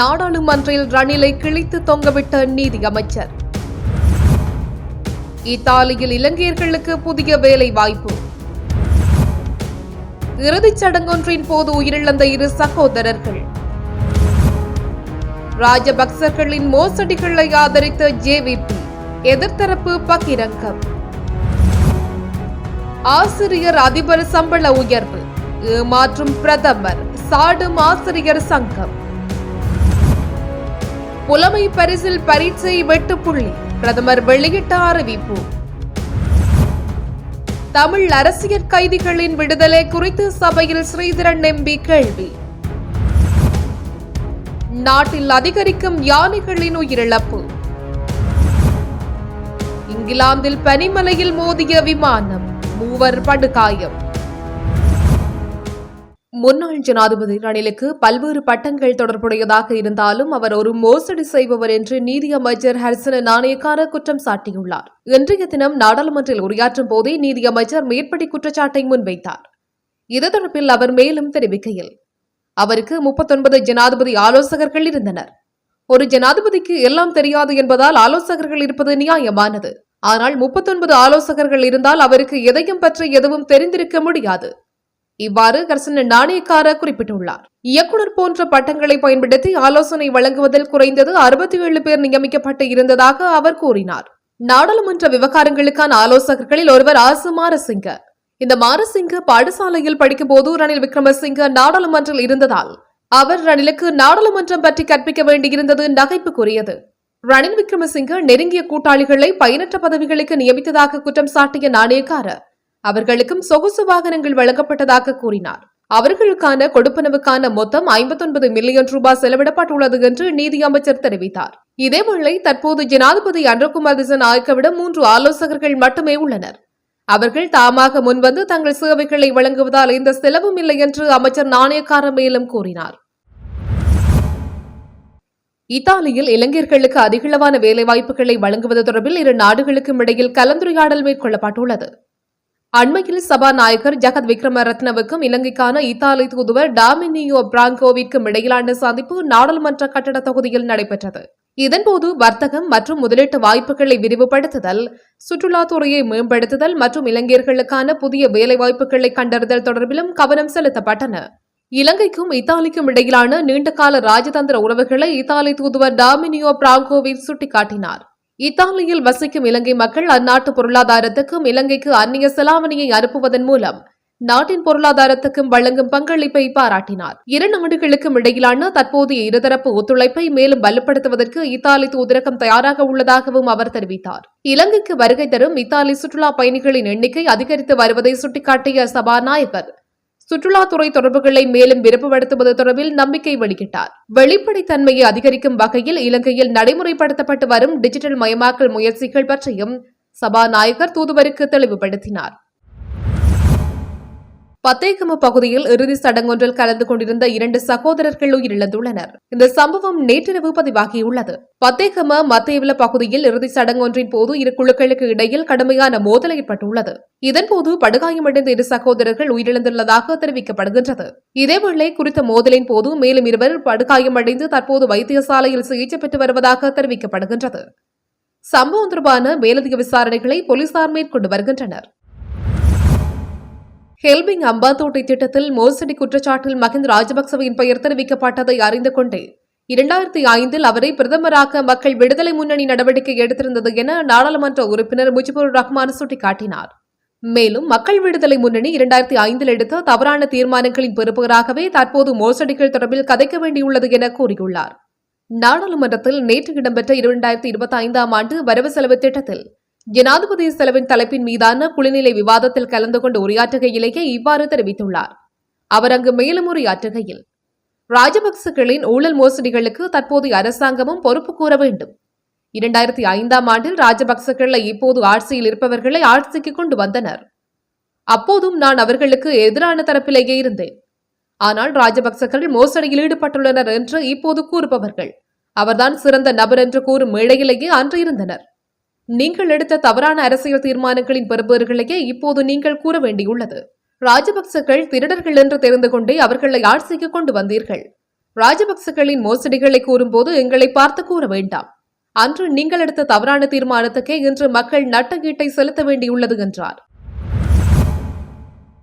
நாடாளுமன்றில் ரணிலை கிழித்து தொங்கவிட்ட நீதி அமைச்சர் இத்தாலியில் இலங்கையர்களுக்கு புதிய வேலை வாய்ப்பு இறுதிச் சடங்கொன்றின் போது உயிரிழந்த இரு சகோதரர்கள். ராஜபக்சர்களின் மோசடிகளை ஆதரித்த ஜேவிபி எதிர்த்தரப்பு பகிரங்கம். ஆசிரியர் அதிபர் சம்பள உயர்வு ஏமாற்றும் பிரதமர் சாடும் ஆசிரியர் சங்கம். புலமை பரிசில் பரீட்சை வெட்டுப்புள்ளி பிரதமர் வெளியிட்ட அறிவிப்பு. தமிழ் அரசியல் கைதிகளின் விடுதலை குறித்து சபையில் ஸ்ரீதரன் எம்பி கேள்வி. நாட்டில் அதிகரிக்கும் யானைகளின் உயிரிழப்பு. இங்கிலாந்தில் பனிமலையில் மோதிய விமானம் மூவர் படுகாயம். முன்னாள் ஜனாதிபதி ரணிலுக்கு பல்வேறு பட்டங்கள் தொடர்புடையதாக இருந்தாலும் அவர் ஒரு மோசடி செய்பவர் என்று நீதி அமைச்சர் ஹர்சன நாணயக்கார குற்றம் சாட்டியுள்ளார். இன்றைய தினம் நாடாளுமன்றில் உரையாற்றும் போதே நீதி அமைச்சர் மேற்படி குற்றச்சாட்டை முன்வைத்தார். இது தொடர்பில் அவர் மேலும் தெரிவிக்கையில் அவருக்கு முப்பத்தொன்பது ஜனாதிபதி ஆலோசகர்கள் இருந்தனர். ஒரு ஜனாதிபதிக்கு எல்லாம் தெரியாது என்பதால் ஆலோசகர்கள் இருப்பது நியாயமானது. ஆனால் முப்பத்தொன்பது ஆலோசகர்கள் இருந்தால் அவருக்கு எதையும் பற்றி எதுவும் தெரிந்திருக்க முடியாது. இவ்வாறு கர்சன நாணயக்கார குறிப்பிட்டுள்ளார். இயக்குனர் போன்ற பட்டங்களை பயன்படுத்தி ஆலோசனை வழங்குவதில் குறைந்தது அறுபத்தி ஏழு பேர் நியமிக்கப்பட்டு இருந்ததாக அவர் கூறினார். நாடாளுமன்ற விவகாரங்களுக்கான ஆலோசகர்களில் ஒருவர் ஆசு மாரசிங்க. இந்த மாரசிங்க பாடசாலையில் படிக்கும் போது ரணில் விக்ரமசிங்க நாடாளுமன்றில் இருந்ததால் அவர் ரணிலுக்கு நாடாளுமன்றம் பற்றி கற்பிக்க வேண்டியிருந்தது நகைப்புக்குரியது. ரணில் விக்ரமசிங்க நெருங்கிய கூட்டாளிகளை பயனற்ற பதவிகளுக்கு நியமித்ததாக குற்றம் சாட்டிய நாணயக்காரர் அவர்களுக்கும் சொகுசு வாகனங்கள் வழங்கப்பட்டதாக கூறினார். அவர்களுக்கான கொடுப்பனவுக்கான மொத்தம் ஐம்பத்தொன்பது மில்லியன் ரூபாய் செலவிடப்பட்டுள்ளது என்று நீதி அமைச்சர் தெரிவித்தார். இதேவேளை தற்போது ஜனாதிபதி அன்றகுமார் திசநாயக்கவிடம் மூன்று ஆலோசகர்கள் மட்டுமே உள்ளனர். அவர்கள் தாமாக முன்வந்து தங்கள் சேவைகளை வழங்குவதால் எந்த செலவும் இல்லை என்று அமைச்சர் நாணயக்கார மேலும் கூறினார். இத்தாலியில் இளைஞர்களுக்கு அதிகளவான வேலைவாய்ப்புகளை வழங்குவது தொடர்பில் இரு நாடுகளுக்கும் இடையில் கலந்துரையாடல் மேற்கொள்ளப்பட்டுள்ளது. அண்மையில் சபாநாயகர் ஜகத் விக்ரம ரத்னவுக்கும் இலங்கைக்கான இத்தாலி தூதுவர் டாமினியோ பிராங்கோவிற்கும் இடையிலான சந்திப்பு நாடாளுமன்ற கட்டட தொகுதியில் நடைபெற்றது. இதன்போது வர்த்தகம் மற்றும் முதலீட்டு வாய்ப்புகளை விரிவுபடுத்துதல் சுற்றுலாத்துறையை மேம்படுத்துதல் மற்றும் இளைஞர்களுக்கான புதிய வேலைவாய்ப்புகளை கண்டறிதல் தொடர்பிலும் கவனம் செலுத்தப்பட்டன. இலங்கைக்கும் இத்தாலிக்கும் இடையிலான நீண்டகால ராஜதந்திர உறவுகளை இத்தாலி தூதுவர் டாமினியோ பிராங்கோவிச் சுட்டிக்காட்டினார். இத்தாலியில் வசிக்கும் இலங்கை மக்கள் அந்நாட்டு பொருளாதாரத்துக்கும் இலங்கைக்கு அந்நிய செலாவணியை அனுப்புவதன் மூலம் நாட்டின் பொருளாதாரத்துக்கும் வழங்கும் பங்களிப்பை பாராட்டினார். இரு நாடுகளுக்கும் இடையிலான தற்போதைய இருதரப்பு ஒத்துழைப்பை மேலும் வலுப்படுத்துவதற்கு இத்தாலி தூதரகம் தயாராக உள்ளதாகவும் அவர் தெரிவித்தார். இலங்கைக்கு வருகை தரும் இத்தாலி சுற்றுலா பயணிகளின் எண்ணிக்கை அதிகரித்து வருவதை சுட்டிக்காட்டிய சபாநாயகர் சுற்றுலாத்துறை தொடர்புகளை மேலும் விருப்பப்படுத்துவது தொடர்பில் நம்பிக்கை வெளியிட்டார். வெளிப்படைத்தன்மையை அதிகரிக்கும் வகையில் இலங்கையில் நடைமுறைப்படுத்தப்பட்டு வரும் டிஜிட்டல் மயமாக்கல் முயற்சிகள் பற்றியும் சபாநாயகர் தூதுவருக்கு தெளிவுபடுத்தினார். பத்தேகம பகுதியில் இறுதி சடங்கொன்றில் கலந்து கொண்டிருந்த இரண்டு சகோதரர்கள் உயிரிழந்துள்ளனர். இந்த சம்பவம் நேற்றிரவு பதிவாகியுள்ளது. பத்தேகம மத்தியவில பகுதியில் இறுதி சடங்கொன்றின் போது இரு குழுக்களுக்கு இடையில் கடுமையான மோதல் ஏற்பட்டுள்ளது. இதன்போது படுகாயமடைந்த இரு சகோதரர்கள் உயிரிழந்துள்ளதாக தெரிவிக்கப்படுகின்றது. இதேவேளை குறித்த மோதலின் போது மேலும் இருவர் படுகாயமடைந்து தற்போது வைத்தியசாலையில் சிகிச்சை பெற்று வருவதாக தெரிவிக்கப்படுகின்றது. சம்பவம் தொடர்பான மேலதிக விசாரணைகளை போலீசார் மேற்கொண்டு வருகின்றனர். ஹெல்பிங் அம்பாத்தோட்டை திட்டத்தில் மோசடி குற்றச்சாட்டில் மஹிந்த ராஜபக்சவின் பெயர் தெரிவிக்கப்பட்டதை அறிந்து கொண்டே இரண்டாயிரத்தி ஐந்தில் அவரை பிரதமராக மக்கள் விடுதலை முன்னணி நடவடிக்கை எடுத்திருந்தது என நாடாளுமன்ற உறுப்பினர் முஜிபுர் ரஹ்மான் சுட்டிக்காட்டினார். மேலும் மக்கள் விடுதலை முன்னணி இரண்டாயிரத்தி ஐந்தில் எடுத்த தவறான தீர்மானங்களின் பெறுபவராகவே தற்போது மோசடிகள் தொடர்பில் கதைக்க வேண்டியுள்ளது என கூறியுள்ளார். நாடாளுமன்றத்தில் நேற்று இடம்பெற்ற இரண்டாயிரத்தி இருபத்தி ஐந்தாம் ஆண்டு வரவு செலவு திட்டத்தில் ஜனாதிபதி செலவின் தலைப்பின் மீதான குளிநிலை விவாதத்தில் கலந்து கொண்டு உரையாற்றுகையிலேயே இவ்வாறு தெரிவித்துள்ளார். அவர் அங்கு மேலும் உரையாற்றுகையில் ராஜபக்சகளின் ஊழல் மோசடிகளுக்கு தற்போதைய அரசாங்கமும் பொறுப்பு கூற வேண்டும். இரண்டாயிரத்தி ஐந்தாம் ஆண்டில் ராஜபக்சகளை இப்போது ஆட்சியில் இருப்பவர்களை ஆட்சிக்கு கொண்டு வந்தனர். அப்போதும் நான் அவர்களுக்கு எதிரான தரப்பிலேயே இருந்தேன். ஆனால் ராஜபக்சர்கள் மோசடியில் ஈடுபட்டுள்ளனர் என்று இப்போது கூறுபவர்கள். அவர்தான் சிறந்த நபர் என்று கூறும் மேடையிலேயே அன்று இருந்தனர். நீங்கள் எடுத்த தவறான அரசியல் தீர்மானங்களின் பெறுபவர்களையே இப்போது நீங்கள் கூற வேண்டியுள்ளது. ராஜபக்சர்கள் திருடர்கள் என்று தெரிந்து கொண்டே அவர்களை ஆட்சிக்கு கொண்டு வந்தீர்கள். ராஜபக்சகளின் மோசடிகளை கூறும்போது எங்களை பார்த்து கூற வேண்டாம். அன்று நீங்கள் எடுத்த தவறான தீர்மானத்துக்கே இன்று மக்கள் நட்டகீட்டை செலுத்த வேண்டியுள்ளது என்றார்.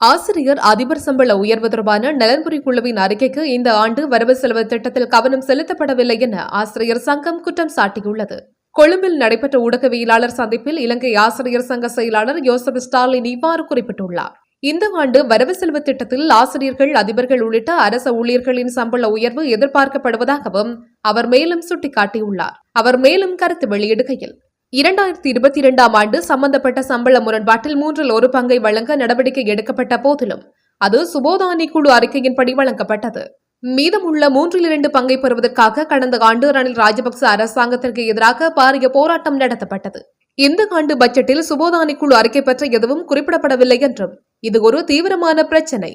ஆசிரியர் அதிபர் சம்பள உயர்வு தொடர்பான நலன்புரி குழுவின் அறிக்கைக்கு இந்த ஆண்டு வரவு செலவு திட்டத்தில் கவனம் செலுத்தப்படவில்லை என ஆசிரியர் சங்கம் குற்றம் சாட்டியுள்ளது. கொழும்பில் நடைபெற்ற ஊடகவியலாளர் சந்திப்பில் இலங்கை ஆசிரியர் சங்க செயலாளர் யோசப் ஸ்டாலின் இவ்வாறு குறிப்பிட்டுள்ளார். இந்த ஆண்டு வரவு செலவு திட்டத்தில் ஆசிரியர்கள் அதிபர்கள் உள்ளிட்ட அரச ஊழியர்களின் சம்பள உயர்வு எதிர்பார்க்கப்படுவதாகவும் அவர் மேலும் சுட்டிக்காட்டியுள்ளார். அவர் மேலும் கருத்து வெளியிடுகையில் இரண்டாயிரத்தி இருபத்தி இரண்டாம் ஆண்டு சம்பந்தப்பட்ட சம்பள முரண்பாட்டில் மூன்றில் ஒரு பங்கை வழங்க நடவடிக்கை எடுக்கப்பட்ட போதிலும் அது சுபோதானி குழு அறிக்கையின்படி வழங்கப்பட்டது. மீதமுள்ள மூன்றில் இரண்டு பங்கை பெறுவதற்காக கடந்த ஆண்டு ரணில் ராஜபக்ச அரசாங்கத்திற்கு எதிராக பாரிய போராட்டம் நடத்தப்பட்டது. இந்த ஆண்டு பட்ஜெட்டில் சுபோதானி குழு அறிக்கை பற்றி எதுவும் குறிப்பிடப்படவில்லை என்றும் இது ஒரு தீவிரமான பிரச்சினை.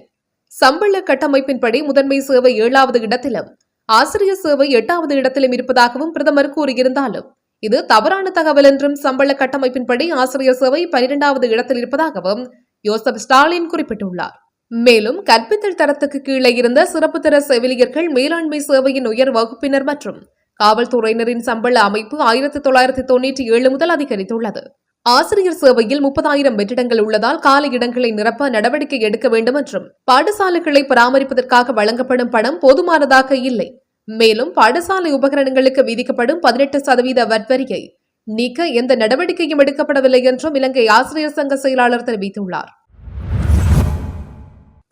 சம்பள கட்டமைப்பின்படி முதன்மை சேவை ஏழாவது இடத்திலும் ஆசிரியர் சேவை எட்டாவது இடத்திலும் இருப்பதாகவும் பிரதமர் கூறியிருந்தாலும் இது தவறான தகவல் என்றும் சம்பள கட்டமைப்பின்படி ஆசிரியர் சேவை பனிரெண்டாவது இடத்தில் இருப்பதாகவும் யோசப் ஸ்டாலின் குறிப்பிட்டுள்ளார். மேலும் கற்பித்தல் தரத்துக்கு கீழே இருந்த சிறப்பு தர செவிலியர்கள் மேலாண்மை சேவையின் உயர் வகுப்பினர் மற்றும் காவல்துறையினரின் சம்பள அமைப்பு ஆயிரத்தி தொள்ளாயிரத்தி தொன்னூற்றி ஏழு முதல் அதிகரித்துள்ளது. ஆசிரியர் சேவையில் முப்பதாயிரம் வெற்றிடங்கள் உள்ளதால் கால இடங்களை நிரப்ப நடவடிக்கை எடுக்க வேண்டும் என்றும் பாடசாலைகளை பராமரிப்பதற்காக வழங்கப்படும் பணம் போதுமானதாக இல்லை. மேலும் பாடசாலை உபகரணங்களுக்கு விதிக்கப்படும் பதினெட்டு சதவீத வட்வரியை நீக்க எந்த நடவடிக்கையும் எடுக்கப்படவில்லை என்றும் இலங்கை ஆசிரியர் சங்க செயலாளர் தெரிவித்துள்ளார்.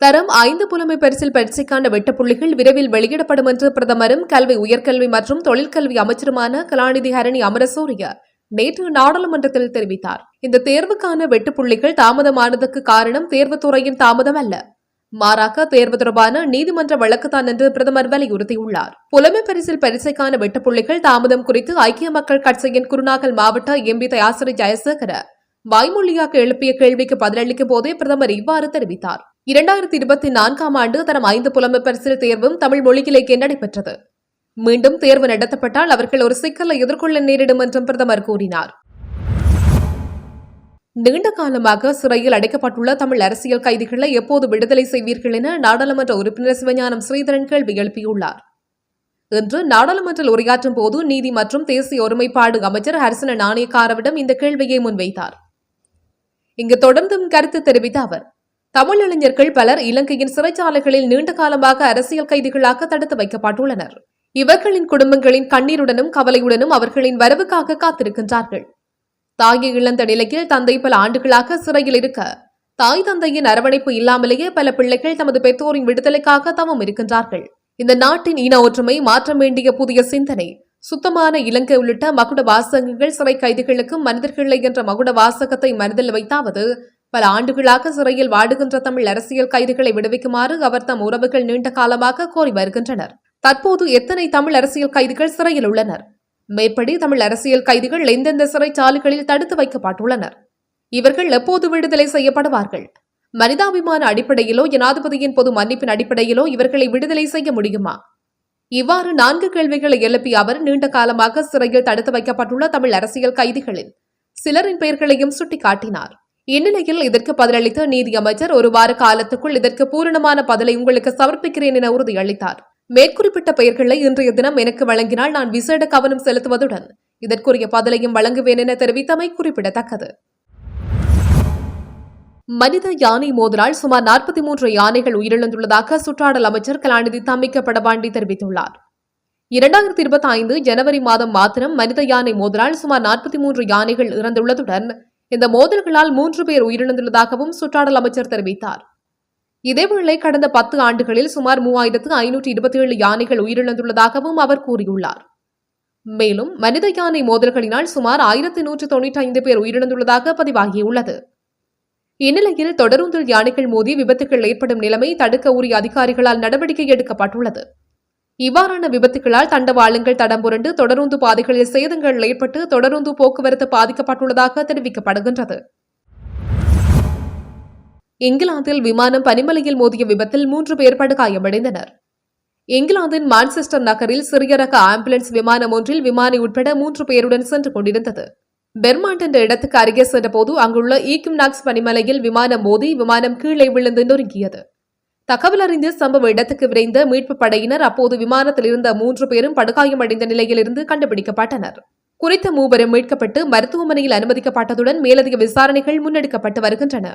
தரம் ஐந்து புலமை பரிசில் பரீட்சைக்கான வெட்டுப்புள்ளிகள் விரைவில் வெளியிடப்படும் என்று பிரதமரும் கல்வி உயர்கல்வி மற்றும் தொழிற்கல்வி அமைச்சருமான கலாநிதி ஹரணி அமரசூரிய நேற்று நாடாளுமன்றத்தில் தெரிவித்தார். இந்த தேர்வுக்கான வெட்டுப்புள்ளிகள் தாமதமானதுக்கு காரணம் தேர்வுத்துறையின் தாமதம் அல்ல. மாறாக தேர்வு தொடர்பான நீதிமன்ற வழக்குதான் என்று பிரதமர் வலியுறுத்தியுள்ளார். புலமை பரிசில் பரிசைக்கான வெட்டுப்புள்ளிகள் தாமதம் குறித்து ஐக்கிய மக்கள் கட்சியின் குருநாகல் மாவட்ட எம்பி தயாசிரி ஜெயசேகர வாய்மொழியாக எழுப்பிய கேள்விக்கு பதிலளிக்கும் போதே பிரதமர் இவ்வாறு தெரிவித்தார். இரண்டாயிரத்தி இருபத்தி நான்காம் ஆண்டு தரம் ஐந்து புலமை பரிசில் தேர்வும் தமிழ் மொழியிலேயே நடைபெற்றது மீண்டும் தேர்வு நடத்தப்பட்டால் அவர்கள் ஒரு சிக்கலை எதிர்கொள்ள நேரிடும் என்றும் பிரதமர் கூறினார். நீண்ட காலமாக சிறையில் அடைக்கப்பட்டுள்ள தமிழ் அரசியல் கைதிகளை எப்போது விடுதலை செய்வீர்கள் என நாடாளுமன்ற உறுப்பினர் சிவஞானம் ஸ்ரீதரன் கேள்வி எழுப்பியுள்ளார். இன்று நாடாளுமன்றில் உரையாற்றும் போது நீதி மற்றும் தேசிய ஒருமைப்பாடு அமைச்சர் ஹரிசன நாணயக்காரவிடம் இந்த கேள்வியை முன்வைத்தார். இங்கு தொடர்ந்தும் கருத்து தெரிவித்த அவர் தமிழ் இளைஞர்கள் பலர் இலங்கையின் சிறைச்சாலைகளில் நீண்ட காலமாக அரசியல் கைதிகளாக தடுத்து வைக்கப்பட்டுள்ளனர். இவர்களின் குடும்பங்களின் கண்ணீருடனும் கவலையுடனும் அவர்களின் வரவுக்காக காத்திருக்கின்றார்கள். தாயை இழந்த நிலையில் தந்தை பல ஆண்டுகளாக சிறையில் இருக்க தாய் தந்தையின் அரவணைப்பு இல்லாமலேயே பல பிள்ளைகள் தமது பெற்றோரின் விடுதலைக்காக தவம் இருக்கின்றார்கள். இந்த நாட்டின் இன ஒற்றுமை மாற்ற வேண்டிய புதிய சிந்தனை சுத்தமான இலங்கை உள்ளிட்ட மகுட வாசகங்கள் சிறை கைதிகளுக்கும் மனிதர்களை என்ற மகுட வாசகத்தை மனதில் வைத்தாவது பல ஆண்டுகளாக சிறையில் வாடுகின்ற தமிழ் அரசியல் கைதிகளை விடுவிக்குமாறு அவர் தம் உறவுகள் நீண்ட காலமாக கோரி வருகின்றனர். தற்போது எத்தனை தமிழ் அரசியல் கைதிகள் சிறையில் உள்ளனர்? மேற்படி தமிழ் அரசியல் கைதிகள் எந்தெந்த சிறைச்சாலைகளில் தடுத்து வைக்கப்பட்டுள்ளனர்? இவர்கள் எப்போது விடுதலை செய்யப்படுவார்கள்? மனிதாபிமான அடிப்படையிலோ ஜனாதிபதியின் பொது மன்னிப்பின் அடிப்படையிலோ இவர்களை விடுதலை செய்ய முடியுமா? இவ்வாறு நான்கு கேள்விகளை எழுப்பிய அவர் நீண்ட காலமாக சிறையில் தடுத்து வைக்கப்பட்டுள்ள தமிழ் அரசியல் கைதிகளில் சிலரின் பெயர்களையும் சுட்டிக்காட்டினார். இந்நிலையில் இதற்கு பதிலளித்த நீதி அமைச்சர் ஒரு வார காலத்துக்குள் இதற்கு பூரணமான பதிலை உங்களுக்கு சமர்ப்பிக்கிறேன் என உறுதியளித்தார். மேற்குறிப்பிட்ட பெயர்களை இன்றைய தினம் எனக்கு வழங்கினால் நான் விசேட கவனம் செலுத்துவதுடன் இதற்குரிய பதிலையும் வழங்குவேன் என தெரிவித்தமை குறிப்பிடத்தக்கது. மனித யானை மோதலால் சுமார் நாற்பத்தி மூன்று யானைகள் உயிரிழந்துள்ளதாக சுற்றாடல் அமைச்சர் கலாநிதி தம்மிக்க படபாண்டி தெரிவித்துள்ளார். இரண்டாயிரத்தி இருபத்தி ஐந்து ஜனவரி மாதம் மாத்திரம் மனித யானை மோதலால் சுமார் நாற்பத்தி மூன்று யானைகள் இறந்துள்ளதுடன் இந்த மோதல்களால் மூன்று பேர் உயிரிழந்துள்ளதாகவும் சுற்றாடல் அமைச்சர் தெரிவித்தார். இதேவேளை கடந்த பத்து ஆண்டுகளில் சுமார் மூவாயிரத்து ஐநூற்றி இருபத்தி ஏழு யானைகள் உயிரிழந்துள்ளதாகவும் அவர் கூறியுள்ளார். மேலும் மனித யானை மோதல்களினால் சுமார் ஆயிரத்தி நூற்று தொன்னூற்றி ஐந்து பேர் உயிரிழந்துள்ளதாக பதிவாகியுள்ளது. இந்நிலையில் தொடருந்தில் யானைகள் மோதி விபத்துகள் ஏற்படும் நிலைமை தடுக்க உரிய அதிகாரிகளால் நடவடிக்கை எடுக்கப்பட்டுள்ளது. இவ்வாறான விபத்துகளால் தண்டவாளங்கள் தடம் புரண்டு தொடருந்து பாதைகளில் சேதங்கள் ஏற்பட்டு தொடருந்து போக்குவரத்து பாதிக்கப்பட்டுள்ளதாக தெரிவிக்கப்படுகின்றது. இங்கிலாந்தில் விமானம் பனிமலையில் மோதிய விபத்தில் மூன்று பேர் படுகாயமடைந்தனர். இங்கிலாந்தின் மான்செஸ்டர் நகரில் சிறிய ரக ஆம்புலன்ஸ் விமானம் ஒன்றில் விமானி உட்பட மூன்று பேருடன் சென்று கொண்டிருந்தது. பெர்மாண்ட் என்ற இடத்துக்கு அருகே சென்றபோது அங்குள்ள ஈக்கும் நாக்ஸ் பனிமலையில் விமானம் மோதி விமானம் கீழே விழுந்து நொறுங்கியது. தகவல் அறிந்து சம்பவ இடத்துக்கு விரைந்த மீட்பு படையினர் அப்போது விமானத்தில் இருந்த மூன்று பேரும் படுகாயமடைந்த நிலையிலிருந்து கண்டுபிடிக்கப்பட்டனர். குறித்த மூவரும் மீட்கப்பட்டு மருத்துவமனையில் அனுமதிக்கப்பட்டதுடன் மேலதிக விசாரணைகள் முன்னெடுக்கப்பட்டு வருகின்றன.